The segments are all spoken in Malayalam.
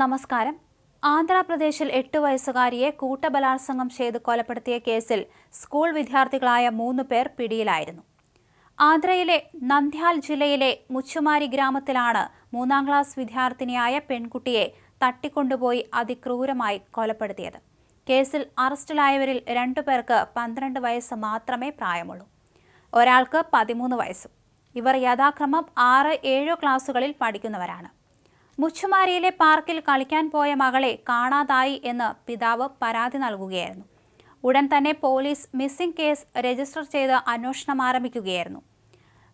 നമസ്കാരം. ആന്ധ്രാപ്രദേശിൽ എട്ട് വയസ്സുകാരിയെ കൂട്ടബലാത്സംഗം ചെയ്ത് കൊലപ്പെടുത്തിയ കേസിൽ സ്കൂൾ വിദ്യാർത്ഥികളായ മൂന്ന് പേർ പിടിയിലായിരുന്നു. ആന്ധ്രയിലെ നന്ദ്യാൽ ജില്ലയിലെ മുച്ചുമാരി ഗ്രാമത്തിലാണ് മൂന്നാം ക്ലാസ് വിദ്യാർത്ഥിനിയായ പെൺകുട്ടിയെ തട്ടിക്കൊണ്ടുപോയി അതിക്രൂരമായി കൊലപ്പെടുത്തിയത്. കേസിൽ അറസ്റ്റിലായവരിൽ രണ്ടു പേർക്ക് പന്ത്രണ്ട് വയസ്സ് മാത്രമേ പ്രായമുള്ളൂ. ഒരാൾക്ക് പതിമൂന്ന് വയസ്സും. ഇവർ യഥാക്രമം ആറ് ഏഴോ ക്ലാസുകളിൽ പഠിക്കുന്നവരാണ്. മുച്ചുമാരിയിലെ പാർക്കിൽ കളിക്കാൻ പോയ മകളെ കാണാതായി എന്ന് പിതാവ് പരാതി നൽകുകയായിരുന്നു. ഉടൻ തന്നെ പോലീസ് മിസ്സിംഗ് കേസ് രജിസ്റ്റർ ചെയ്ത് അന്വേഷണം ആരംഭിക്കുകയായിരുന്നു.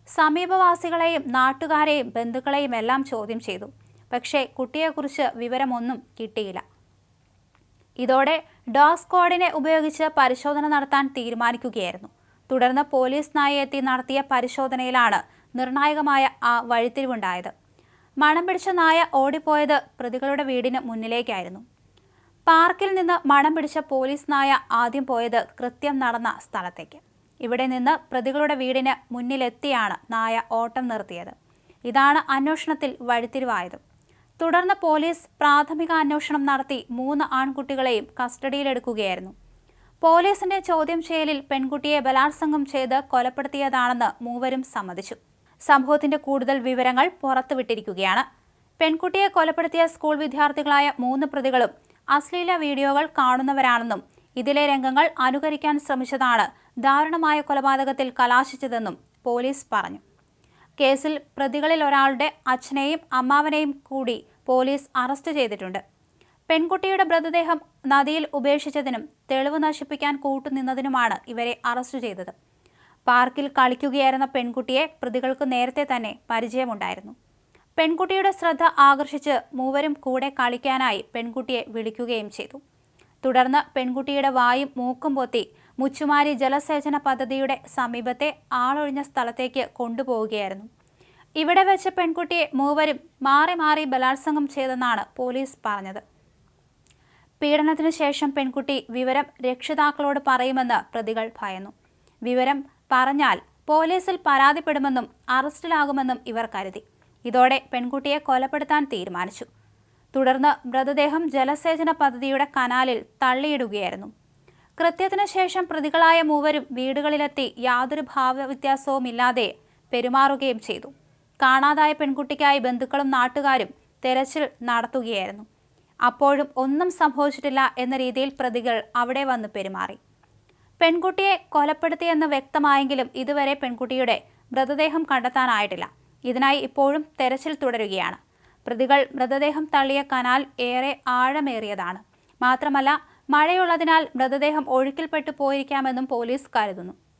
സമീപവാസികളെയും നാട്ടുകാരെയും ബന്ധുക്കളെയും എല്ലാം ചോദ്യം ചെയ്തു. പക്ഷേ കുട്ടിയെക്കുറിച്ച് വിവരമൊന്നും കിട്ടിയില്ല. ഇതോടെ ഡോഗ് സ്ക്വാഡിനെ ഉപയോഗിച്ച് പരിശോധന നടത്താൻ തീരുമാനിക്കുകയായിരുന്നു. തുടർന്ന് പോലീസ് നായി എത്തി നടത്തിയ പരിശോധനയിലാണ് നിർണായകമായ ആ വഴിത്തിരിവുണ്ടായത്. മണം പിടിച്ച നായ ഓടിപ്പോയത് പ്രതികളുടെ വീടിന് മുന്നിലേക്കായിരുന്നു. പാർക്കിൽ നിന്ന് മണം പിടിച്ച പോലീസ് നായ ആദ്യം പോയത് കൃത്യം നടന്ന സ്ഥലത്തേക്ക്. ഇവിടെ നിന്ന് പ്രതികളുടെ വീടിന് മുന്നിലെത്തിയാണ് നായ ഓട്ടം നിർത്തിയത്. ഇതാണ് അന്വേഷണത്തിൽ വഴിത്തിരിവായത്. തുടർന്ന് പോലീസ് പ്രാഥമിക അന്വേഷണം നടത്തി മൂന്ന് ആൺകുട്ടികളെയും കസ്റ്റഡിയിലെടുക്കുകയായിരുന്നു. പോലീസിന്റെ ചോദ്യം ചെയ്യലിൽ പെൺകുട്ടിയെ ബലാത്സംഗം ചെയ്ത് കൊലപ്പെടുത്തിയതാണെന്ന് മൂവരും സമ്മതിച്ചു. സംഭവത്തിന്റെ കൂടുതൽ വിവരങ്ങൾ പുറത്തുവിട്ടിരിക്കുകയാണ്. പെൺകുട്ടിയെ കൊലപ്പെടുത്തിയ സ്കൂൾ വിദ്യാർത്ഥികളായ മൂന്ന് പ്രതികളും അശ്ലീല വീഡിയോകൾ കാണുന്നവരാണെന്നും ഇതിലെ രംഗങ്ങൾ അനുകരിക്കാൻ ശ്രമിച്ചതാണ് ദാരുണമായ കൊലപാതകത്തിൽ കലാശിച്ചതെന്നും പോലീസ് പറഞ്ഞു. കേസിൽ പ്രതികളിൽ ഒരാളുടെ അച്ഛനെയും അമ്മാവനെയും കൂടി പോലീസ് അറസ്റ്റ് ചെയ്തിട്ടുണ്ട്. പെൺകുട്ടിയുടെ മൃതദേഹം നദിയിൽ ഉപേക്ഷിച്ചതിനും തെളിവ് നശിപ്പിക്കാൻ കൂട്ടുനിന്നതിനുമാണ് ഇവരെ അറസ്റ്റ് ചെയ്തത്. പാർക്കിൽ കളിക്കുകയായിരുന്ന പെൺകുട്ടിയെ പ്രതികൾക്ക് നേരത്തെ തന്നെ പരിചയമുണ്ടായിരുന്നു. പെൺകുട്ടിയുടെ ശ്രദ്ധ ആകർഷിച്ച് മൂവരും കൂടെ കളിക്കാനായി പെൺകുട്ടിയെ വിളിക്കുകയും ചെയ്തു. തുടർന്ന് പെൺകുട്ടിയുടെ വായും മൂക്കും പൊത്തി മുച്ചുമാരി ജലസേചന പദ്ധതിയുടെ സമീപത്തെ ആളൊഴിഞ്ഞ സ്ഥലത്തേക്ക് കൊണ്ടുപോവുകയായിരുന്നു. ഇവിടെ വെച്ച് പെൺകുട്ടിയെ മൂവരും മാറി മാറി ബലാത്സംഗം ചെയ്തെന്നാണ് പോലീസ് പറഞ്ഞത്. പീഡനത്തിനു ശേഷം പെൺകുട്ടി വിവരം രക്ഷിതാക്കളോട് പറയുമെന്ന് പ്രതികൾ ഭയന്നു. വിവരം പറഞ്ഞാൽ പോലീസിൽ പരാതിപ്പെടുമെന്നും അറസ്റ്റിലാകുമെന്നും ഇവർ കരുതി. ഇതോടെ പെൺകുട്ടിയെ കൊലപ്പെടുത്താൻ തീരുമാനിച്ചു. തുടർന്ന് മൃതദേഹം ജലസേചന പദ്ധതിയുടെ കനാലിൽ തള്ളിയിടുകയായിരുന്നു. കൃത്യത്തിനു ശേഷം പ്രതികളായ മൂവരും വീടുകളിലെത്തി യാതൊരു ഭാവവ്യത്യാസവുമില്ലാതെ പെരുമാറുകയും ചെയ്തു. കാണാതായ പെൺകുട്ടിക്കായി ബന്ധുക്കളും നാട്ടുകാരും തെരച്ചിൽ നടത്തുകയായിരുന്നു. അപ്പോഴും ഒന്നും സംഭവിച്ചിട്ടില്ല എന്ന രീതിയിൽ പ്രതികൾ അവിടെ വന്ന് പെരുമാറി. പെൺകുട്ടിയെ കൊലപ്പെടുത്തിയെന്ന് വ്യക്തമായെങ്കിലും ഇതുവരെ പെൺകുട്ടിയുടെ മൃതദേഹം കണ്ടെത്താനായിട്ടില്ല. ഇതിനായി ഇപ്പോഴും തെരച്ചിൽ തുടരുകയാണ്. പ്രതികൾ മൃതദേഹം തള്ളിയ കനാൽ ഏറെ ആഴമേറിയതാണ്. മാത്രമല്ല മഴയുള്ളതിനാൽ മൃതദേഹം ഒഴുക്കിൽപ്പെട്ടു പോയിരിക്കാമെന്നും പോലീസ് കരുതുന്നു.